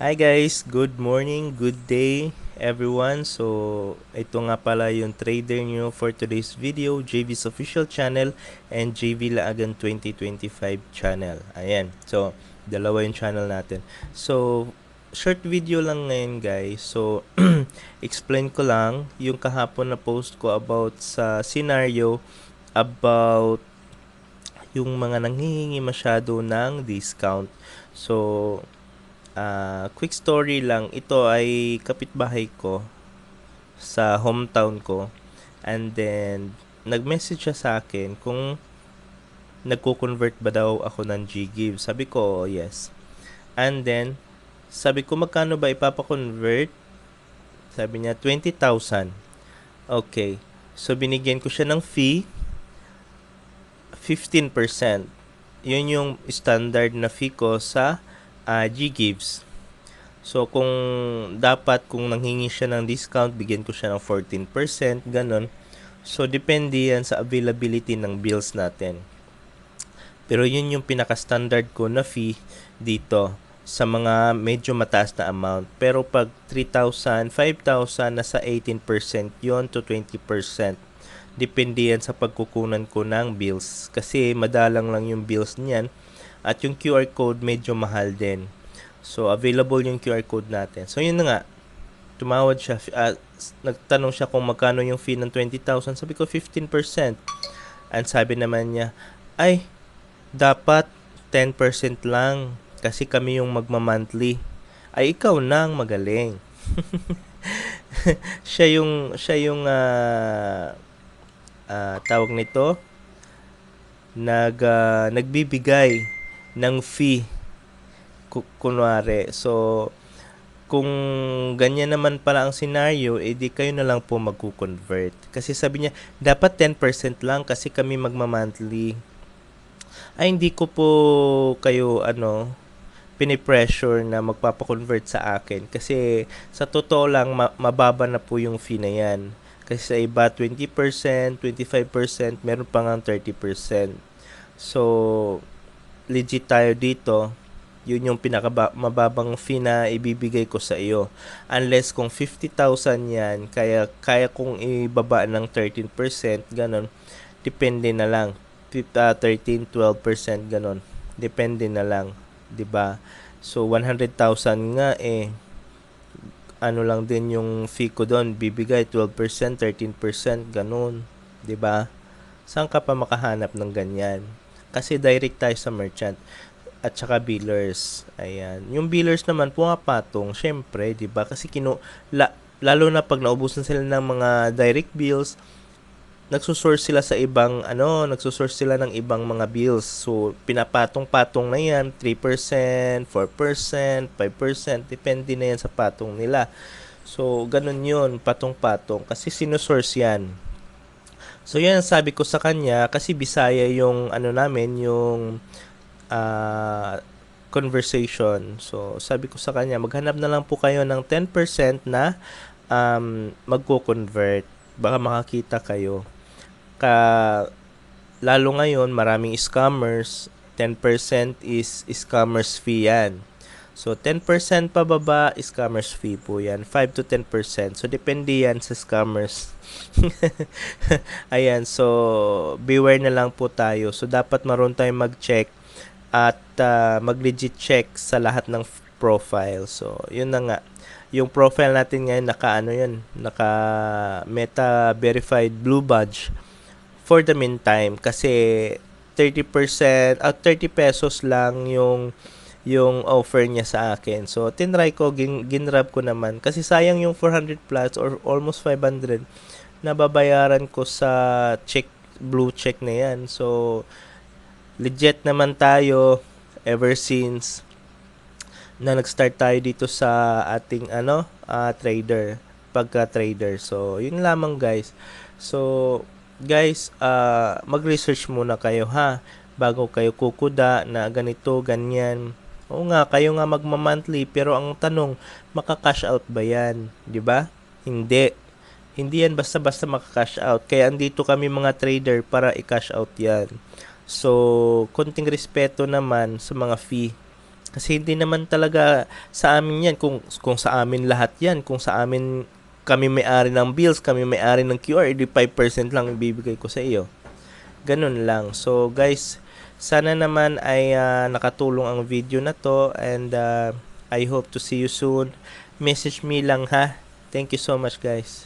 Hi guys, good morning, good day everyone. So, ito nga pala yung trader nyo for today's video, JV's official channel and JV Laagan 2025 channel. Ayan. So, dalawa yung channel natin. So, short video lang ngayon guys. So, explain ko lang yung kahapon na post ko about sa scenario about yung mga nanghihingi masyado ng discount. So, uh, quick story lang. Ito ay kapitbahay ko sa hometown ko. And then, nag-message siya sa akin kung nagko-convert ba daw ako ng GGive. Sabi ko, yes. And then, sabi ko, magkano ba ipapa-convert? Sabi niya, 20,000. Okay. So, binigyan ko siya ng fee. 15%. Yun yung standard na fee ko sa uh, G-Gives. So, kung dapat, kung nanghingi siya ng discount, bigyan ko siya ng 14%, ganun. So, depende yan sa availability ng bills natin. Pero yun yung pinaka-standard ko na fee dito sa mga medyo mataas na amount. Pero pag 3,000, 5,000, nasa 18% yon to 20%. Depende yan sa pagkukunan ko ng bills. Kasi madalang lang yung bills niyan. At yung QR code medyo mahal din. So, available yung QR code natin. So, yun na nga. Tumawad siya. Uh, nagtanong siya kung magkano yung fee ng 20,000. Sabi ko, 15%. And sabi naman niya, ay, dapat 10% lang kasi kami yung magma-monthly. Ay ikaw nang magaling. siya yung siya yung uh, uh, tawag nito nag uh, nagbibigay ng fee kunwari. So kung ganyan naman pala ang scenario, edi eh, kayo na lang po magko-convert. Kasi sabi niya, dapat 10% lang kasi kami magma-monthly ay hindi ko po kayo ano pinipressure na magpapakonvert sa akin kasi sa totoo lang ma- mababa na po yung fee na yan kasi sa iba 20%, 25%, meron pa nga 30%. So legit tayo dito yun yung pinakamababang fee na ibibigay ko sa iyo. Unless kung 50,000 yan, kaya, kaya kong ibaba ng 13%, ganun, depende na lang uh, 13, 12% ganon. Depende na lang, ba? So 100,000 nga eh ano lang din yung fee ko doon, bibigay 12%, 13%, ganun, 'di ba? Saan ka pa makahanap ng ganyan? Kasi direct tayo sa merchant at saka billers. Ayan. Yung billers naman pumapatong, syempre, 'di ba? Kasi kino la, lalo na pag naubusan sila ng mga direct bills, nagsusource sila sa ibang ano, nagsusource sila ng ibang mga bills. So, pinapatong-patong na yan, 3%, 4%, 5%, depende na yan sa patong nila. So, ganun yun, patong-patong, kasi sinusource yan. So, yan ang sabi ko sa kanya, kasi Bisaya yung ano namin, yung uh, conversation. So, sabi ko sa kanya, maghanap na lang po kayo ng 10% na um, magko-convert. Baka makakita kayo ka lalo ngayon maraming scammers 10% is scammers fee yan so 10% pababa scammers fee po yan. 5 to 10% so depende yan sa scammers. Ayan so beware na lang po tayo. So dapat maroon tayong mag-check at uh, mag-legit check sa lahat ng profile. So yun na nga. Yung profile natin ngayon naka ano yun? Naka meta verified blue badge for the meantime. Kasi 30% at uh, 30 pesos lang yung yung offer niya sa akin. So, tinry ko, gin, ginrab ko naman. Kasi sayang yung 400 plus or almost 500 na babayaran ko sa check, blue check na yan. So, legit naman tayo ever since na nag-start tayo dito sa ating ano, uh, trader, pagka trader. So, yun lamang guys. So, guys, uh, mag-research muna kayo ha bago kayo kukuda na ganito, ganyan. Oo nga, kayo nga magma-monthly pero ang tanong, maka-cash out ba 'yan, 'di ba? Hindi. Hindi yan basta-basta maka-cash out. Kaya andito kami mga trader para i-cash out 'yan. So, konting respeto naman sa mga fee Kasi hindi naman talaga sa amin yan. Kung, kung sa amin lahat yan, kung sa amin kami may-ari ng bills, kami may-ari ng QR, edi 5% lang ibibigay ko sa iyo. Ganun lang. So guys, sana naman ay ah, nakatulong ang video na to and ah, I hope to see you soon. Message me lang ha. Thank you so much guys.